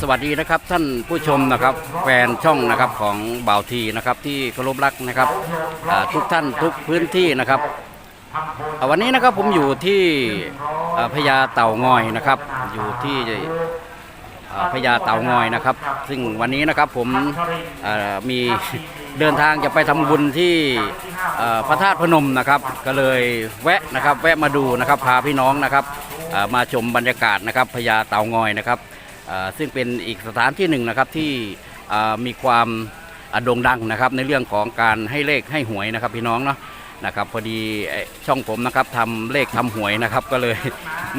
สวัสดีนะครับท่านผู้ชมนะครับแฟนช่องนะครับของบ่าวทีนะครับที่เคารพรักนะครับทุกท่านทุกพื้นที่นะครับวันนี้นะครับผมอยู่ที่พญาเต่างอยนะครับ อยู่ที่พญาเต่างอยนะครับ ซึ่งวันนี้นะครับผมมีเดินทางจะไปทำบุญที่พระธาตุพนมนะครับ ก็เลยแวะนะครับ แวะมาดูนะครับพาพี่น้องนะครับ มาชมบรรยากาศนะครับพญาเต่างอยนะครับซึ่งเป็นอีกสถานที่หนึ่งนะครับที่มีความอ่าโด่งดังนะครับในเรื่องของการให้เลขให้หวยนะครับพี่น้องเนาะนะครับพอดีช่องผมนะครับทำเลขทำหวยนะครับก็เลย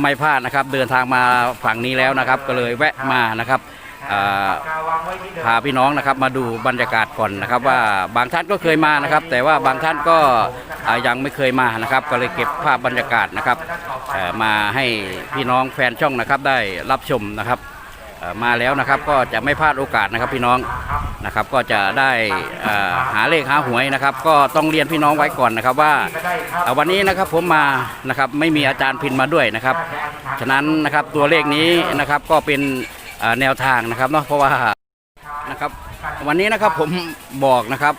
ไม่พลาดนะครับเดินทางมาฝั่งนี้แล้วนะครับ ก็เลยแวะมานะครับ อ่ากาวางไว้ที่เดิมพาพี่น้องนะครับมาดูบรรยากาศก่อนนะครับ ว่าบางท่านก็เคยมานะครับ แต่ว่าบางท่านก็อ่ายังไม่เคยมานะครับ ก็เลยเก็บภาพบรรยากาศนะครับเอ่อมาให้พี่น้องแฟนช่องนะครับได้รับชมนะครับเอ่อมาแล้วนะครับก็จะไม่พลาดโอกาสนะครับพี่น้องนะครับก็จะได้เอ่อหาเลขหาหวยนะครับ ก็ต้องเรียนพี่น้องไว้ก่อนนะครับว่าก็ได้ครับเอ่อวันนี้นะครับผมมานะครับไม่มีอาจารย์พินมาด้วยนะครับ ฉะนั้นนะครับตัวเลขนี้นะครับก็เป็นเอ่อ แนวทางนะครับเนาะเพราะว่านะครับวันนี้นะครับผมบอกนะครับ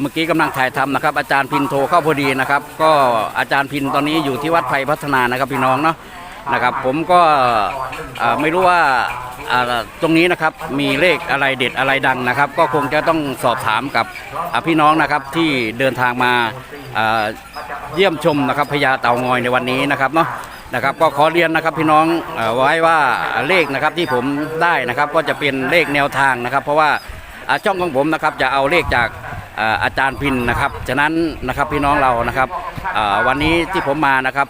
เมื่อกี้กำลังถ่ายทำนะครับอาจารย์พินโทรเข้าพอดีนะครับ ก็อาจารย์พินตอนนี้อยู่ที่วัดไผ่พัฒนานะครับพี่น้องเนาะนะครับผมก็ไม่รู้ว่าตรงนี้นะครับมีเลขอะไรเด็ดอะไรดังนะครับ ก็คงจะต้องสอบถามกับพี่น้องนะครับที่เดินทางมาเยี่ยมชมนะครับพญาเต่างอยในวันนี้นะครับเนาะ นะครับก็ขอเรียนนะครับพี่น้องอไว้ว่าเลขนะครับที่ผมได้นะครับก็จะเป็นเลขแนวทางนะครับ เพราะว่าช่องของผมนะครับจะเอาเลขจากอาจารย์พินนะครับฉะนั้นนะครับพี่น้องเรานะครับวันนี้ที่ผมมานะครับ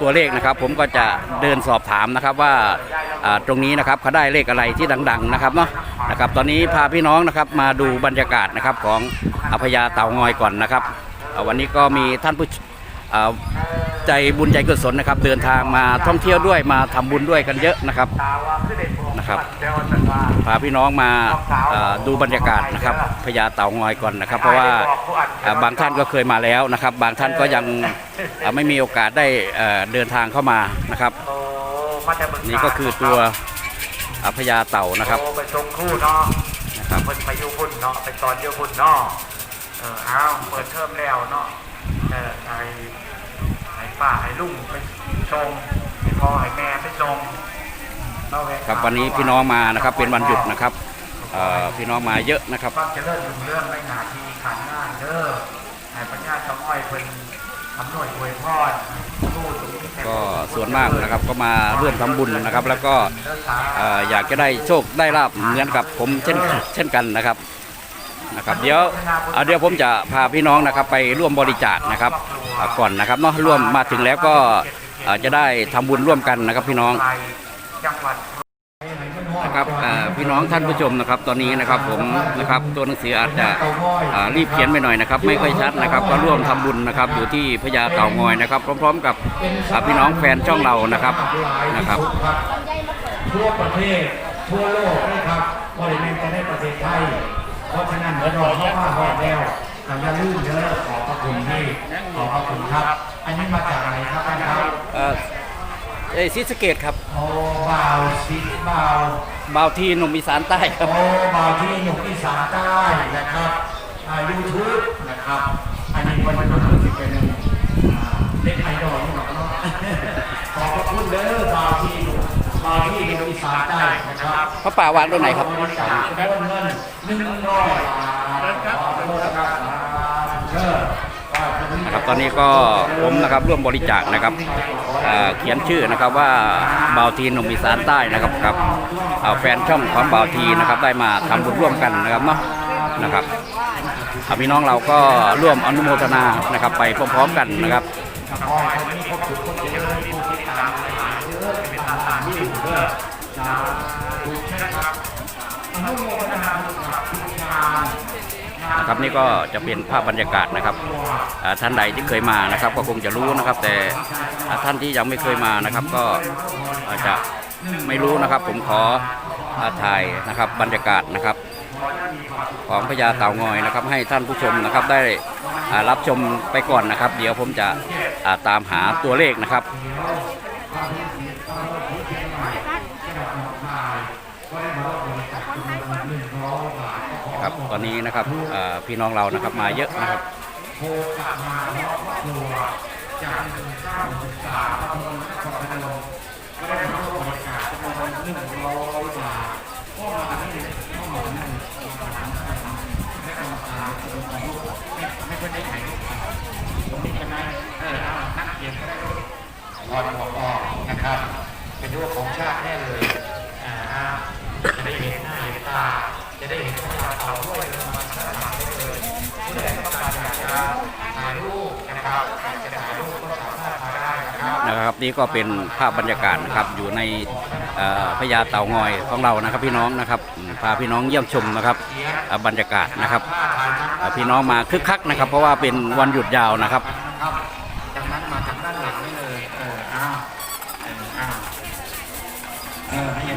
ตัวเลขนะครับผมก็จะเดินสอบถามนะครับว่าตรงนี้นะครับเขาได้เลขอะไรที่ดังๆนะครับเนาะนะครับตอนนี้พาพี่น้องนะครับมาดูบรรยากาศนะครับของอพญาเต่างอยก่อนนะครับวันนี้ก็มีท่านผู้อ่า ใจบุญใจกุศลนะครับ เดินทางมาท่องเที่ยวด้วยมาทำบุญด้วยกันเยอะนะครับนะครับพาพี่น้องมาดูบรรยากาศนะครับพญาเต่างอยก่อนนะครับ เพราะว่าบางท่านก็เคยมาแล้วนะครับ บางท่านก็ยังไม่มีโอกาสได้เดินทางเข้ามานะครับ นี่ก็คือตัวพญาเต่านะครับโอ้ไปชมคู่เนาะนะครับเพิ่นไปยูพุ่นเนาะไปตอนอยู่พุ่นเนาะเอออ้าวเปิดเทอมแล้วเนาะเออไอ ป้าไอ้ลุงไปชมไอ้พ่อไอ้แม่ไปชมเาแะครับวันนี้พี่น้องมานะครับเป็นวันหยุดนะครับเอ่อพี่น้องมาเยอะนะครับความเจริญรุ่งเรื่องไม่หนาทีขันง่ายเด้อให้ปัญญาชาวอ้อยเป็นอำนวยอวยพรสู้ตรงนี้แข็งก็ส่วนมากนะครับก็มาร่วมทำบุญนะครับ แล้วก็เอ่ออยากจะได้โชคได้ลาบเหมือนกับผมเช่นเช่นกันนะครับ นะครับเดี๋ยวเดี๋ยวผมจะพาพี่น้องนะครับไปร่วมบริจาคนะครับก่อนนะครับเนาะร่วมมาถึงแล้วก็จะได้ทำบุญร่วมกันนะครับพี่น้องนะครับพี่น้องท่านผู้ชมนะครับตอนนี้นะครับผมนะครับตัวหนังสืออาจจะรีบเขียนไปหน่อยนะครับ ไม่ค่อยชัดนะครับ ก็ร่วมทำบุญนะครับ อยู่ที่พญาเต่างอยนะครับ พร้อม ๆ กับพี่น้องแฟนช่องเรานะครับนะครับทั่วประเทศทั่วโลกนะครับบริเวณจประเทศไทย เพราะฉะนั้นเมื่อรอเข้ามาหอดแล้วอย่าลืมเด้อขอบพระคุณที่ขอบพระคุณครับ อันนี้มาจากไหนครับท่านครับเอ่อเอ้ยศรีสะเกตครับโอ้บ่าวสีบ่าวบ่าวทีหนุ่มอีสานใต้ครับ โอ้บ่าวที่หนุ่มอีสานใต้นะครับยูทูบนะครับ อันนี้วันนี้ บ่าวที่หนุ่มอีสานใต้นะครับพระป่าวางตรงไหนครับบริจาคเงินเงินหนึ่งร้อยบาทขอบคุณนะครับเด้อนะครับตอนนี้ก็ผมนะครับร่วมบริจาคนะครับเอ่อเขียนชื่อนะครับว่าบ่าวทีหนุ่มอีสานใต้นะครับกับเอ่อแฟนช่องของบ่าวทีนะครับได้มาทำบุญร่วมกันนะครับเนาะนะครับอะพี่น้องเราก็ร่วมอนุโมทนานะครับไปพร้อมๆกันนะครับ ด้อนะครับอนุโมทนาบุญกับทุกทาน นะครับนี่ก็จะเป็นภาพบรรยากาศนะครับอ่าท่านใดที่เคยมานะครับ ก็คงจะรู้นะครับ แต่อ่าท่านที่ยังไม่เคยมานะครับ ก็อาจจะไม่รู้นะครับ ผมขออ่าถ่ายนะครับบรรยากาศนะครับ ของพญาเต่างอยนะครับ ให้ท่านผู้ชมนะครับได้อ่ารับชมไปก่อนนะครับ เดี๋ยวผมจะอ่าตามหาตัวเลขนะครับำบลหัวเชียงใหม่ จังหวัดหนองคายก็ได้มาร่วมบริจาคจำนวนหนึ่งร้อยบาทก็ขอครับตอนนี้นะครับเอ่อพี่น้องเรานะครับมาเยอะนะครับโทรกลับมาเพราะครอบครัวจากหนึ่งเก้าศึกษาตำบลนครพนมก็ได้มาร่วมบริจาคจำนวนหนึ่งร้อยบาทก็มาที่ข้อมูลนั้นและกรรมการตำบลของลูกไม่ไม่ค่อยได้ถ่ายรูปกันตรงนี้ใช่ไหมเออเอานักเขียนก็ได้รูปพอบอกออกนะครับ เป็นรูปของชาติแน่เลยอ่าจะได้เห็นหน้าเห็นตา จะได้เห็นพวกเราเต่าด้วยเลยมาถ่ายได้เลยผู้ใดต้องการอยากจะถ่ายรูปนะครับจะถ่ายรูปก็สามารถมาได้นะครับนะครับนี่ก็เป็นภาพบรรยากาศนะครับอยู่ในพญาเต่างอยของเรานะครับ พี่น้องนะครับพาพี่น้องเยี่ยมชมนะครับบรรยากาศนะครับพี่น้องมาคึกคักนะครับ เพราะว่าเป็นวันหยุดยาวนะครับ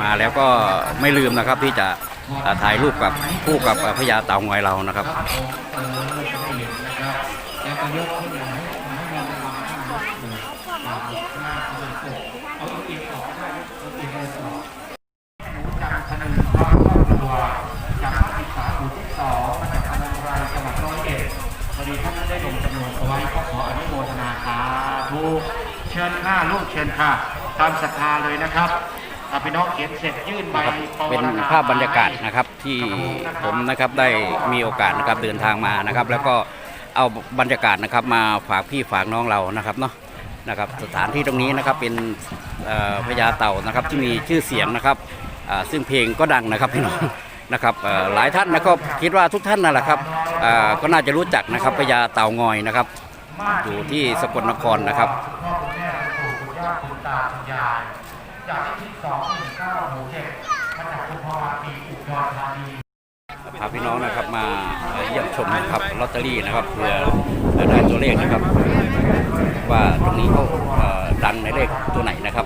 มาแล้วก็ไม่ลืมนะครับที่จะถ่ายรูปกับคู่กับพญาเต่างอยเรานะครับครับผมเออจะได้เห็นนะครับแล้วก็ยกขึ้นมาให้ให้มีเวลาข้างหน้าเออเอาหน้าเอาไปปกเอาตัวเองออกก็ได้เอาตัวเองไปออกหนูจากธนึงครอบครัวจาที่สองมาจากอนันตรายจังหวัดร้อยเอ็ดพอดีท่านได้ลงจำนวนไว้ก็ขออนุโมทนาสาธุเชิญค่ะลูกเชิญค่ะ ตามศรัทธาเลยนะครับ พี่น้องเขียนเสร็จยื่นใบนะครับปวเป็นรณภาพบรรยากาศนะครับที่ผมนะครับได้มีโอกาสนะครับเดินทางมานะครับ แล้วก็เอาบรรยากาศนะครับมาฝากพี่ฝากน้องเรานะครับเนาะนะครับสถานที่ตรงนี้นะครับเป็นเอ่อพญาเต่านะครับที่มีชื่อเสียงนะครับอ่าซึ่งเพลงก็ดังนะครับพี่น้องนะครับเอ่อหลายท่านนะครับคิดว่าทุกท่านนั่นแหละครับอ่าก็น่าจะรู้จักนะครับพญาเต่างอยนะครับอยู่ที่สกลนครนะครับ พ่อปีอุดรธานีพาพี่น้องนะครับมาเอ่อเยี่ยมชมนะครับลอตเตอรี่นะครับเพื่อได้ตัวเลขนะครับ ว่าตรงนี้เขาเอ่อดังในเลขตัวไหนนะครับ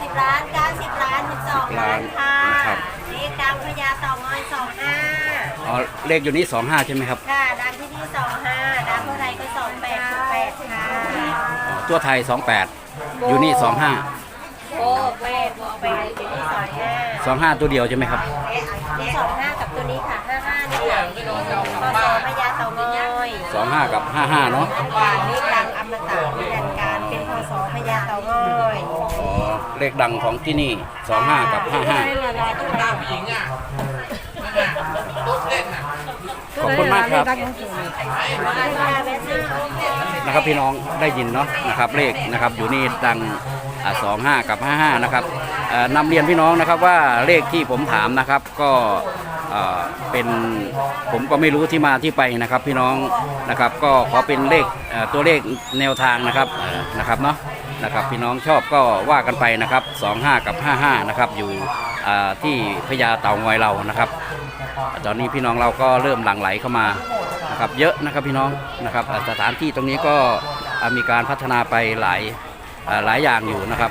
สิบล้านเก้าสิบล้านสิบสองล้านค่ะครับเลขดังพญาเต่างอยสองห้าอ๋อเลขอยู่นี้25ใช่ไหมครับค่ะดังที่นี่สองห้า ตัวไทย 28 อยู่นี่โอ้แม่บอกไปอยู่ที่สองห้า25 25 ตัวเดียวใช่ไหมครับนี่สองห้ากับตัวนี้ค่ะห้าห้านี่ค่ะพศพญาเต่างอย25 กับ 55 เนาะค่ะเลขดังอมตะนิรันดร์การเป็นพศพญาเต่างอยอ๋อเลขดังของที่นี่ 25 กับ 55 ขอบคุณมากครับนะครับพี่น้องได้ยินเนาะนะครับเลขนะครับอยู่นี่ดังสองห้ากับห้าห้านะครับนำเรียนพี่น้องนะครับว่าเลขที่ผมถามนะครับก็เป็นผมก็ไม่รู้ที่มาที่ไปนะครับ พี่น้องนะครับ ก็ขอเป็นเลขตัวเลขแนวทางนะครับนะครับเนาะนะครับพี่น้องชอบก็ว่ากันไปนะครับ 25 กับ 55 นะครับอยู่ที่พญาเต่างอยเรานะครับ ตอนนี้พี่น้องเราก็เริ่มหลั่งไหลเข้ามานะครับเยอะนะครับพี่น้องนะครับสถานที่ตรงนี้ก็มีการพัฒนาไปหลายหลายอย่างอยู่นะครับ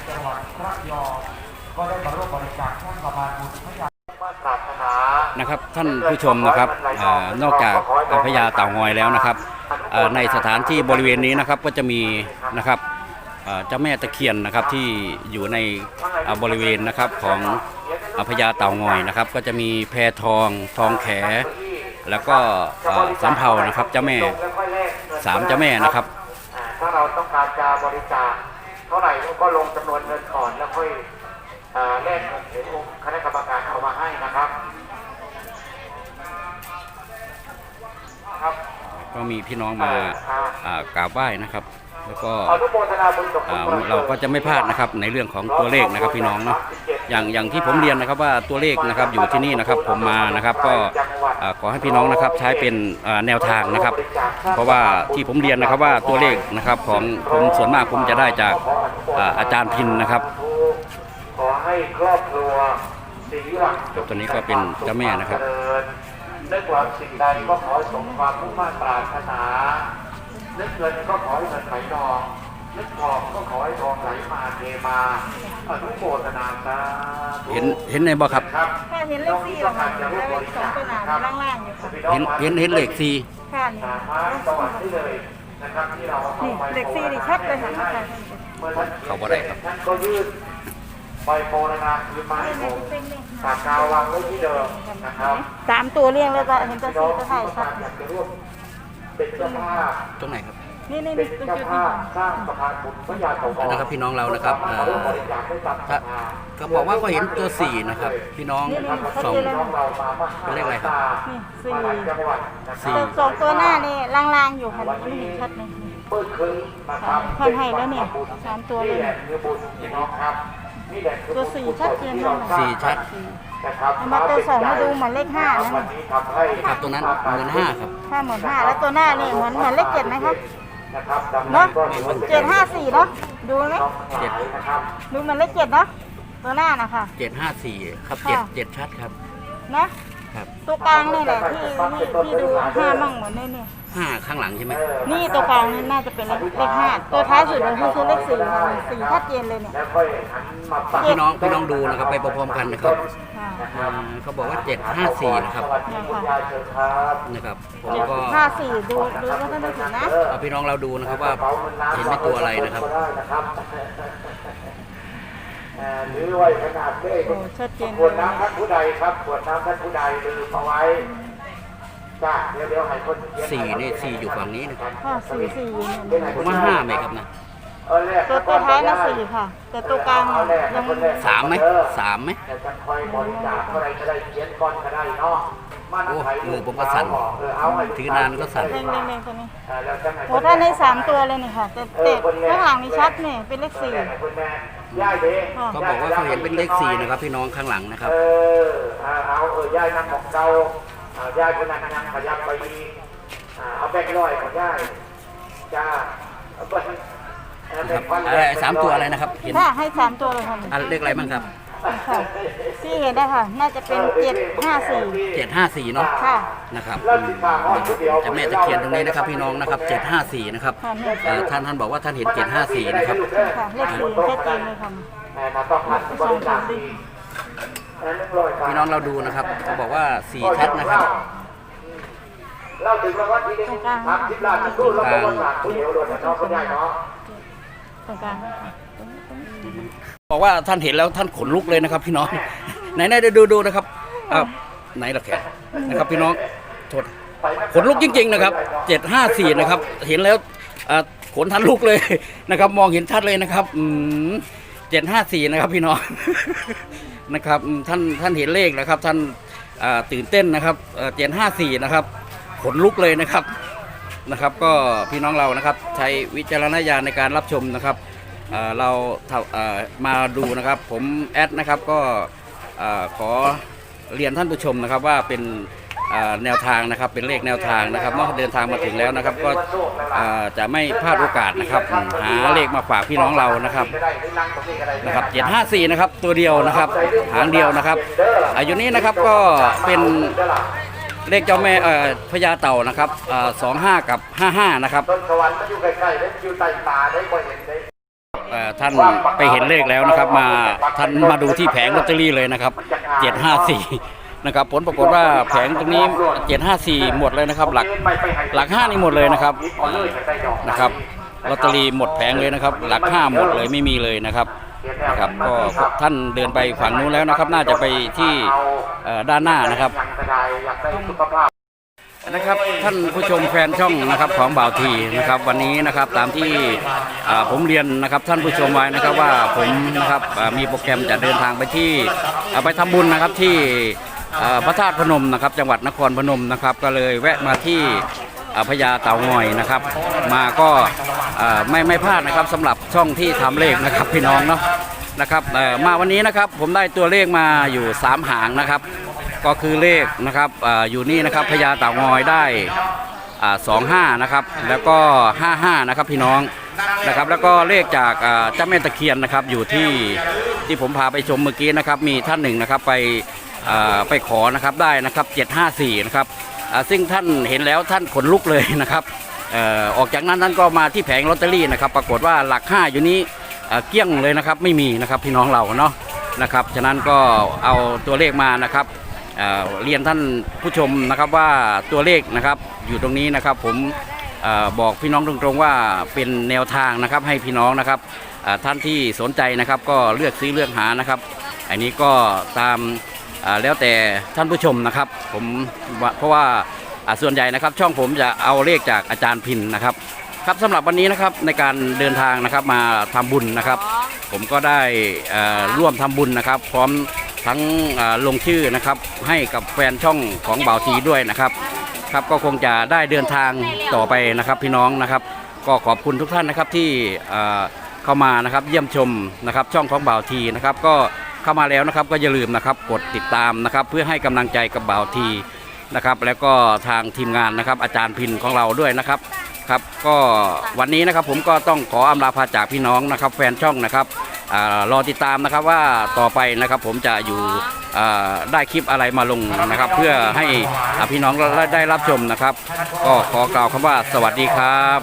นะครับท่านผู้ชมนะครับนอกจากพญาเต่างอยแล้วนะครับในสถานที่บริเวณนี้นะครับก็จะมีนะครับเจ้าแม่ตะเคียนนะครับที่อยู่ในบริเวณนะครับของ พญาเต่างอยนะครับ ก็จะมีแพทองทองแข แล้วก็เอ่อสำเภานะครับเจ้าแม่สามเจ้าแม่นะครับอ่าถ้าเราต้องการจะบริจาคเท่าไหร่ก็ลงจำนวนเงินก่อนแล้วค่อยอ่าแลกเงินเดี๋ยวคณะกรรมการเอามาให้นะครับครับก็มีพี่น้องมาอ่ากราบไหว้นะครับ แล้วก็อนุโมทนาบุญกับคุณอ่าประสฐเราก็จะไม่พลาดนะครับในเรื่องของตัวเลขนะครับพี่น้องเนาะอย่างอย่างที่ผมเรียนนะครับว่าตัวเลขนะครับอยู่ที่นี่นะครับผมมานะครับก็อ่าขอให้พี่น้องนะครับใช้เป็นอ่าแนวทางนะครับ เพราะว่าที่ผมเรียนนะครับว่าตัวเลขนะครับของผมส่วนมากผมจะได้จากอ่าอาจารย์พินนะครับขอให้ครอบครัวสีหลังครับตัวนี้ก็เป็นเจ้าแม่นะครับเจญนึกหวังสิ่งใดก็ขอให้สมความมุ่งมั่นปรารถนา นึกเงินก็ขอให้เงินไหลนองนึกทองก็ขอให้ทองไหลมาเทมาอนุโมทนาสาธุเห็นเห็นในบ่ครับ ครับค่ะเห็นเลขสี่แล้วค่ะแล้วเลขสองตัวหนาล่างๆอยู่ค่ะเห็นเห็นเห็นเลขสี่ค่ะนี่สามารถประวัติได้เลยนะครับที่เราเอานี่ไปเลขสี่นี่ชัดเลยค่ะค่ะเมื่อท่านเขาบ่ได้ครับท่านก็ยื่นใบโพลนาคืนมาให้ผมปากกาวางไว้ที่เดิมนะครับสามตัวเรียงเลยก็เห็นตัวสี่ตัวไทยชัดอยากจะร่วม เป็นเจ้าภาพตรงไหนครับนี่นี่เป็นี่นตัวเจ้าจุดภานี่พสร้างสะพานบุญพระยาเต่างอยนะครับพี่น้องเรานะครับอ่าร่วมบริจาคให้กับถ้าก็บอกว่าก็เห็นตัวสี่นะครับ พี่น้องสองน้องเรามามาเป็นเลขอะไรครับนี่สี่มาหลายจังหวัดนะคสี่รับตัวสองตัวหน้านี่ล่างๆอยู่ค่ะไม่เห็นชัดเลยเปิดคืนนะครับท่านให้แล้วเนี่ยสามตัวเลย นี่แหละคือบุญพี่น้องครับนี่แหละคือตับุวญสี่ชัดเจนมากเลยสี่ชัดนะครับเอามาตัวสองมาดูเหมือนเลขห้านะวันนี้ทำให้ครับตรงนั้นเหมือนห้าครับถ้าเหมือนห้าแล้วตัวหน้านี่เหมือนเหมือนเลขเจ็ดไหมคะนะครับดังเนาะก็เจ็ดห้าสี่เนาะดูไหมเจ็ดนะครับดูเหมือนเลขเจ็ดเนาะตัวหน้านะคะเจ็ดห้าสี่ครับเจ็ดค่ะเจ็ดชัดครับ นะครับตัวกลางนี่แหละที่ที่ที่ดูห้ามั่งเหมือนนี่นี่ ห้าข้างหลังใช่ไหมนี่ตัวกลางนี่น่าจะเป็นเลขเลขห้าตัวท้ายสุดเลยคือเลขสี่ค่ะสี่ชัดเจนเลยเนี่ยแล้วค่อยหันมาปักพี่น้องพี่น้องดูนะครับไปพร้อมๆกันนะครับค่ะอ่าเขาบอกว่าเจ็ดห้าสี่นะครับสวัสดีคุณยายเชิญครับนะครับผมเจ็ดก็ห้าสี่ดูดูแล้วก็นึกถึงนะเอาพี่น้องเราดูนะครับว่าเห็นเป็นตัวอะไรนะครับได้นะครับเอ่อหรือไว้ขนาดเลขโอ้ชัดเจนขวดน้ำท่านผู้ใดครับขวดน้ำท่านผู้ใดลืมเอาไว้ จ้าเดี๋ยวเดี๋ยวให้คนเขียสี่นี่สี่อยู่ฝั่งนี้นะครับค่ะสี่สี่เนี่ยผมว่าห้าไหมครับนะเออแลกตัวตัวท้ายน่ะสี่ค่ะ แต่ตัวกลางยังสามไหมสามไหมแต่จะคอยบริจาคเท่าไรก็ได้เขียนก่อนก็ได้เนาะมานั่งถ่ายรูปโอ้มือผมก็สั่นเออเอาให้ถือนานก็สั่นเร่งเร่งเร่งตัวนี้เออแล้วจะให้โอ้ถ้าในสามตัวเลยนี่ค่ะแต่แต่ข้างหลังนี่ชัดเนี่ยเป็นเลขสี่ให้คุณแม่ย่ายเด้เขาบอกว่าเขาเห็นเป็นเลขสี่นะครับพี่น้องข้างหลังนะครับ เออเอาเอาเออย่ายนั่งของเก่า เอาย่ายคนนั้นนั่งขยับไปอีกอ่าเอาแบงค์ร้อยของย่ายจ้าเอาไปเอาแบนะครังบค์พันอะไรสามตัวอะไรนะครับเห็นถ้าให้สามตัวเลยค่ะอะไรเลขอะไรบ้างครับค่ะที่เห็นได้ค่ะ น่าจะเป็นเจ็ดห้าสี่เจ็ดห้าสี่เนาะค่ะนะครับแล้วสิพาฮอดผู้เดียวเจะแม่ตะเคียนตรงนี้นะครับพี่น้องนะครับเจ็ดห้าสี่นะครับค่ะเนี่ยเอ่อท่านท่านบอกว่าท่านเห็นเจ็ดห้าสี่นะครับค่ะเลขสี่ชัดเจนเลยค่ะแม่มาต้อง พันบริจาคดีอันนั้นร้อยบาทพี่น้องเราดูนะครับเขาบอกว่าสี่ชัดนะครับเล่าถึงรางวัลที่หนึ่งสามสิบล้านสู้แล้วก็วันหลังผู้เดียวโดนน้องคนใหญ่เนาะตรงกลางบอกว่าท่านเห็นแล้วท่านขนลุกเลยนะครับ พี่น้องไหนไหนดูดูนะครับอ่าไหนล่ะแขกนะครับ พี่น้องโทษขนลุกจริง ๆ นะครับเจ็ดห้าสี่นะครับ เห็นแล้วอ่าขนทันลุกเลยนะครับ มองเห็นชัดเลยนะครับเจ็ดห้าสี่นะครับ พี่น้อง นะครับท่านท่านเห็นเลขนะครับ ท่านตื่นเต้นนะครับเจียนห้าสี่นะครับขนลุกเลยนะครับนะครับ ก็พี่น้องเรานะครับใช้วิจารณญาณในการรับชมนะครับเรามาดูนะครับผมแอดนะครับก็ขอเรียนท่านผู้ชมนะครับว่าเป็น แนวทางนะครับเป็นเลขแนวทางนะครับเนาะเดินทางมาถึงแล้วนะครับก็จะไม่พลาดโอกาสนะครับหาเลขมาฝากพี่น้องเรานะครับนะครับ754นะครับตัวเดียวนะครับหางเดียวนะครับอายุนี้นะครับก็เป็นเลขเจ้าแม่พญาเต่านะครับเอ่อ25กับ55นะครับต้นสวรรค์มันอยู่ใกล้ๆได้อยู่ใต้ตาได้บ่เห็นได้ท่านไปเห็นเลขแล้วนะครับ มาท่านมาดูที่แผงลอตเตอรี่เลยนะครับ 754 นะครับผลปรากฏว่าแผงตรงนี้ 754 หมดเลยนะครับ หลักหลัก 5 นี่หมดเลยนะครับนะครับลอตเตอรี่หมดแผงเลยนะครับ หลัก 5 หมดเลยไม่มีเลยนะครับนะครับก็ท่านเดินไปฝั่งนู้นแล้วนะครับ น่าจะไปที่ด้านหน้านะครับนะครับท่านผู้ชมแฟนช่องนะครับของบ่าวทีนะครับ วันนี้นะครับตามที่ผมเรียนนะครับท่านผู้ชมไว้นะครับว่าผมนะครับมีโปรแกรมจะเดินทางไปที่ไปทำบุญนะครับที่ พระธาตุพนมนะครับ จังหวัดนครพนมนะครับ ก็เลยแวะมาที่พญาเต่างอยนะครับ มาก็ไม่ไม่พลาดนะครับสำหรับช่องที่ทำเลขนะครับพี่น้องเนาะนะครับมาวันนี้นะครับผมได้ตัวเลขมาอยู่ 3 หางนะครับ ก็คือเลขนะครับอยู่นี่นะครับพญาเต่างอยได้สองห้านะครับแล้วก็ห้าห้านะครับพี่น้องนะครับแล้วก็เลขจากเจ้าแม่ตะเคียนนะครับอยู่ที่ที่ผมพาไปชมเมื่อกี้นะครับมีท่านหนึ่งนะครับไป ไปขอนะครับได้นะครับ754นะครับซึ่งท่านเห็นแล้วท่านขนลุกเลยนะครับออกจากนั้นนั้นก็มาที่แผงลอตเตอรี่นะครับ ปรากฏว่าหลักห้าอยู่นี้เกี้ยงเลยนะครับไม่มีนะครับพี่น้องเราเนาะนะครับฉะนั้นก็เอาตัวเลขมานะครับเเรียนท่านผู้ชมนะครับว่าตัวเลขนะครับอยู่ตรงนี้นะครับผมอบอกพี่น้องตรงๆว่าเป็นแนวทางนะครับให้พี่น้องนะครับท่านที่สนใจนะครับก็เลือกซื้อเลือกหานะครับ อันนี้ก็ตาม แล้วแต่ท่านผู้ชมนะครับ ผมเพราะว่าอ่าส่วนใหญ่นะครับ ช่องผมจะเอาเลขจากอาจารย์พินนะครับ ครับสำหรับวันนี้นะครับในการเดินทางนะครับมาทำบุญนะครับ ผมก็ได้อ่อร่วมทำบุญนะครับ พร้อมทั้งอ่อลงชื่อนะครับให้กับแฟนช่องของบ่าวทีด้วยนะครับ ครับก็คงจะได้เดินทางต่อไปนะครับพี่น้องนะครับ ก็ขอบคุณทุกท่านนะครับที่อ่อเข้ามานะครับเยี่ยมชมนะครับช่องของบ่าวทีนะครับก็ เข้ามาแล้วนะครับ ก็อย่าลืมนะครับกดติดตามนะครับ เพื่อให้กำลังใจกับบ่าวทีนะครับ แล้วก็ทางทีมงานนะครับ อาจารย์พินของเราด้วยนะครับครับก็วันนี้นะครับผมก็ต้องขออำลาพาจากพี่น้องนะครับ แฟนช่องนะครับรอติดตามนะครับว่าต่อไปนะครับผมจะอยู่ได้คลิปอะไรมาลงนะครับ เพื่อให้พี่น้องได้รับชมนะครับ ก็ขอกล่าวคำว่าสวัสดีครับ